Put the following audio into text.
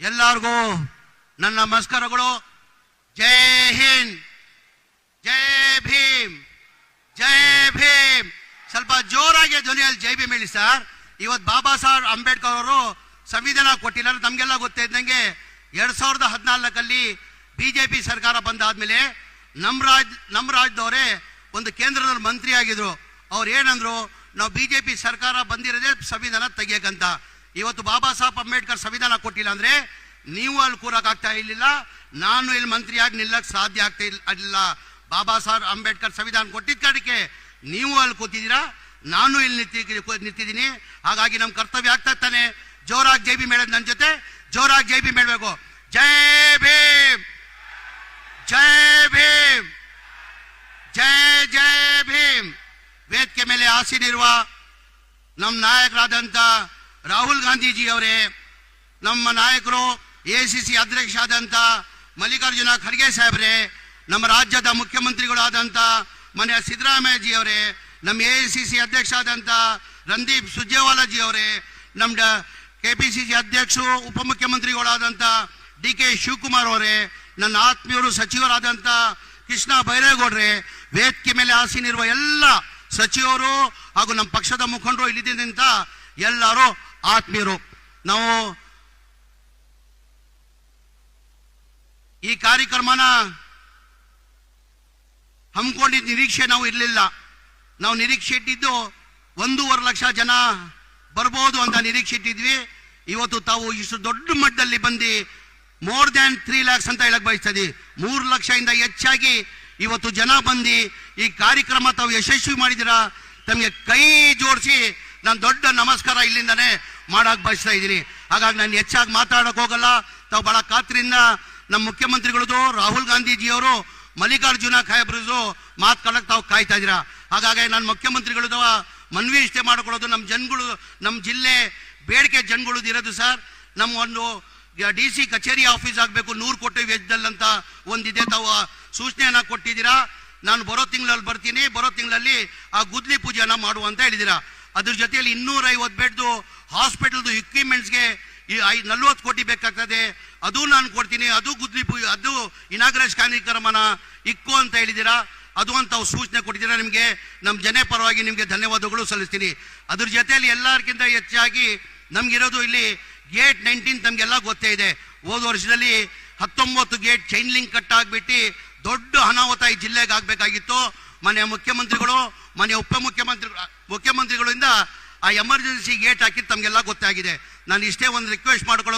ಎಲ್ಲರಿಗೂ ನನ್ನ ನಮಸ್ಕಾರಗಳು. ಜೈ ಹಿಂದ್. ಜೈ ಭೀಮ್. ಜೈ ಭೀಮ್. ಸ್ವಲ್ಪ ಜೋರಾಗಿ ಧ್ವನಿಯಲ್ಲಿ ಜೈ ಭೀಮ್ ಹೇಳಿ ಸರ್. ಇವತ್ತು ಬಾಬಾ ಸಾಹೇಬ್ ಅಂಬೇಡ್ಕರ್ ಅವರು ಸಂವಿಧಾನ ಕೊಟ್ಟಿಲ್ಲ ನಮಗೆಲ್ಲ ಗೊತ್ತೇ ಇದ್ದಂಗೆ ಎರಡ್ ಸಾವಿರದ ಹದಿನಾಲ್ಕಲ್ಲಿ ಬಿಜೆಪಿ ಸರ್ಕಾರ ಬಂದಾದ್ಮೇಲೆ ನಮ್ಮ ರಾಜ್ ನಮ್ಮ ರಾಜ್ಯದವರೇ ಒಂದು ಕೇಂದ್ರದಲ್ಲಿ ಮಂತ್ರಿ ಆಗಿದ್ರು ಅವ್ರು ಏನಂದ್ರು, ನಾವು ಬಿಜೆಪಿ ಸರ್ಕಾರ ಬಂದಿರೋದೇ ಸಂವಿಧಾನ ತೆಗಿಯಕ್ಕಂತ ಇವತ್ತು ಬಾಬಾ ಸಾಹೇಬ್ ಅಂಬೇಡ್ಕರ್ ಸಂವಿಧಾನ ಕೊಟ್ಟಿಲ್ಲ ಅಂದ್ರೆ ನೀವು ಅಲ್ಲಿ ಕೂರಕ್ ಇರಲಿಲ್ಲ, ನಾನು ಇಲ್ಲಿ ಮಂತ್ರಿಯಾಗಿ ನಿಲ್ಲಕ್ ಸಾಧ್ಯ ಆಗ್ತಾ ಇಲ್ಲ ಬಾಬಾ ಸಾಹೇಬ್ ಅಂಬೇಡ್ಕರ್ ಸಂವಿಧಾನ ಕೊಟ್ಟಿದ್ದ ಕಾರಣಕ್ಕೆ ನೀವು ಅಲ್ಲಿ ಕೂತಿದ್ದೀರಾ, ನಾನು ಇಲ್ಲಿ ನಿಂತಿ ನಿಂತಿದ್ದೀನಿ. ಹಾಗಾಗಿ ನಮ್ಮ ಕರ್ತವ್ಯ ಆಗ್ತಾ ತಾನೆ ಜೋರಾಗಿ ಜೈ ಭೀಮ್ ಹೇಳೋದು ನನ್ನ ಜೊತೆ. ಜೋರಾಗಿ ಜೈ ಭೀಮ್ ಹೇಳಬೇಕು ಜೈ ಭೀಮ್! ಜೈ ಭೀಮ್! ಜೈ ಜೈ ಭೀಮ್! ವೇದಿಕೆ ಮೇಲೆ ಆಸೀನಿರುವ ನಮ್ಮ ನಾಯಕರಾದಂಥ ರಾಹುಲ್ ಗಾಂಧೀಜಿ ಅವರೇ ನಮ್ಮ ನಾಯಕರು, ಎ ಸಿ ಸಿ ಅಧ್ಯಕ್ಷ ಆದಂತ ಮಲ್ಲಿಕಾರ್ಜುನ ಖರ್ಗೆ ಸಾಹೇಬ್ರೆ, ನಮ್ಮ ರಾಜ್ಯದ ಮುಖ್ಯಮಂತ್ರಿಗಳಾದಂಥ ಮನೆಯ ಸಿದ್ದರಾಮಯ್ಯಜಿ ಅವರೇ ನಮ್ಮ ಎ ಸಿ ಸಿ ಅಧ್ಯಕ್ಷ ಆದಂತ ರಂದೀಪ್ ಸುರ್ಜೇವಾಲಾಜಿ ಅವರೇ ನಮ್ಮ ಕೆ ಪಿ ಸಿ ಸಿ ಅಧ್ಯಕ್ಷರು ಉಪಮುಖ್ಯಮಂತ್ರಿಗಳಾದಂಥ ಡಿ ಕೆ ಶಿವಕುಮಾರ್ ಅವರೇ, ನನ್ನ ಆತ್ಮೀಯರು, ಸಚಿವರಾದಂತ ಕೃಷ್ಣ ಬೈರೇಗೌಡ್ರೆ, ವೇದಿಕೆ ಮೇಲೆ ಆಸೀನಿರುವ ಎಲ್ಲ ಸಚಿವರು ಹಾಗೂ ನಮ್ಮ ಪಕ್ಷದ ಮುಖಂಡರು ಇಲ್ಲಿದ್ದಂತ ಎಲ್ಲರೂ ಆತ್ಮೀಯರು, ನಾವು ಈ ಕಾರ್ಯಕ್ರಮನ ಹಮ್ಮಿಕೊಂಡಿದ್ದ ನಿರೀಕ್ಷೆ ನಾವು ಇರಲಿಲ್ಲ. ನಾವು ನಿರೀಕ್ಷೆ ಇಟ್ಟಿದ್ದು ಒಂದೂವರೆ ಲಕ್ಷ ಜನ ಬರ್ಬೋದು ಅಂತ ನಿರೀಕ್ಷೆ ಇಟ್ಟಿದ್ವಿ. ಇವತ್ತು ತಾವು ಇಷ್ಟು ದೊಡ್ಡ ಮಟ್ಟದಲ್ಲಿ ಬಂದು ಮೋರ್ ದ್ಯಾನ್ ತ್ರೀ ಲ್ಯಾಕ್ಸ್ ಅಂತ ಹೇಳಕ್ ಬಯಸ್ತದೆ ಮೂರು ಲಕ್ಷದಿಂದ ಹೆಚ್ಚಾಗಿ ಇವತ್ತು ಜನ ಬಂದು ಈ ಕಾರ್ಯಕ್ರಮ ತಾವು ಯಶಸ್ವಿ ಮಾಡಿದಿರಾ ತಮಗೆ ಕೈ ಜೋಡಿಸಿ ನಾನು ದೊಡ್ಡ ನಮಸ್ಕಾರ ಇಲ್ಲಿಂದನೇ ಮಾಡಕ್ ಬಯಸ್ತಾ ಇದ್ದೀನಿ. ಹಾಗಾಗಿ ನಾನು ಹೆಚ್ಚಾಗಿ ಮಾತಾಡಕ್ ಹೋಗಲ್ಲ. ತಾವು ಬಹಳ ಖಾತ್ರಿಯಿಂದ ನಮ್ಮ ಮುಖ್ಯಮಂತ್ರಿಗಳದು ರಾಹುಲ್ ಗಾಂಧೀಜಿಯವರು, ಮಲ್ಲಿಕಾರ್ಜುನ ಖಾಯಬ್ರದು ಮಾತ್ಕೊಳ್ಳಕ್ ತಾವು ಕಾಯ್ತಾ ಇದ್ದೀರಾ. ಹಾಗಾಗಿ ನಾನು ಮುಖ್ಯಮಂತ್ರಿಗಳದು ಮನವಿ ಇಷ್ಟೇ ಮಾಡ್ಕೊಳ್ಳೋದು ನಮ್ಮ ಜನಗಳು ನಮ್ಮ ಜಿಲ್ಲೆ ಬೇಡಿಕೆ ಜನಗಳು ಇರೋದು ಸರ್. ನಮ್ಮ ಒಂದು ಡಿ ಸಿ ಕಚೇರಿ ಆಫೀಸ್ ಆಗಬೇಕು, ನೂರು ಕೋಟಿ ವೆಚ್ಚದಲ್ಲಂತ ಒಂದಿದೆ. ತಾವು ಸೂಚನೆಯನ್ನು ಕೊಟ್ಟಿದ್ದೀರಾ. ನಾನು ಬರೋ ತಿಂಗಳಲ್ಲಿ ಬರ್ತೀನಿ. ಬರೋ ತಿಂಗಳಲ್ಲಿ ಆ ಗುದ್ಲಿ ಪೂಜೆಯನ್ನು ಮಾಡುವಂತ ಹೇಳಿದ್ದೀರಾ. ಅದ್ರ ಜೊತೆಯಲ್ಲಿ ಇನ್ನೂರ ಐವತ್ತು ಬೆಡ್ದು ಹಾಸ್ಪಿಟಲ್ದು ಇಕ್ವಿಪ್ಮೆಂಟ್ಸ್ಗೆ ಈ ಐ ನಲ್ವತ್ತು ಕೋಟಿ ಬೇಕಾಗ್ತದೆ. ಅದು ನಾನು ಕೊಡ್ತೀನಿ. ಅದು ಗುದ್ಲಿ ಅದು ಇನಾಗ್ರೇಷ್ ಕಾರ್ಯಕ್ರಮನ ಇಕ್ಕು ಅಂತ ಹೇಳಿದ್ದೀರಾ? ಅದು ಅಂತ ಸೂಚನೆ ಕೊಟ್ಟಿದ್ದೀರಾ ನಿಮಗೆ? ನಮ್ಮ ಜನ ಪರವಾಗಿ ನಿಮಗೆ ಧನ್ಯವಾದಗಳು ಸಲ್ಲಿಸ್ತೀನಿ. ಅದ್ರ ಜೊತೆಯಲ್ಲಿ ಎಲ್ಲರಿಗಿಂತ ಹೆಚ್ಚಾಗಿ ನಮಗಿರೋದು ಇಲ್ಲಿ ಗೇಟ್ ನೈನ್ಟೀನ್ ತಮಗೆಲ್ಲ ಗೊತ್ತೇ ಇದೆ. ಹೋದ ವರ್ಷದಲ್ಲಿ ಹತ್ತೊಂಬತ್ತು ಗೇಟ್ ಚೈನ್ ಲಿಂಕ್ ಕಟ್ ದೊಡ್ಡ ಅನಾಹುತ ಈ ಜಿಲ್ಲೆಗೆ ಆಗಬೇಕಾಗಿತ್ತು. ಮನೆಯ ಮುಖ್ಯಮಂತ್ರಿಗಳು, ಮನೆಯ ಉಪಮುಖ್ಯಮಂತ್ರಿ ಮುಖ್ಯಮಂತ್ರಿಗಳಿಂದ ಆ ಎಮರ್ಜೆನ್ಸಿ ಗೇಟ್ ಹಾಕಿದ್ದು ತಮಗೆಲ್ಲ ಗೊತ್ತಾಗಿದೆ. ನಾನು ಇಷ್ಟೇ ಒಂದು ರಿಕ್ವೆಸ್ಟ್ ಮಾಡ್ಕೊಳ್ಳೋದು.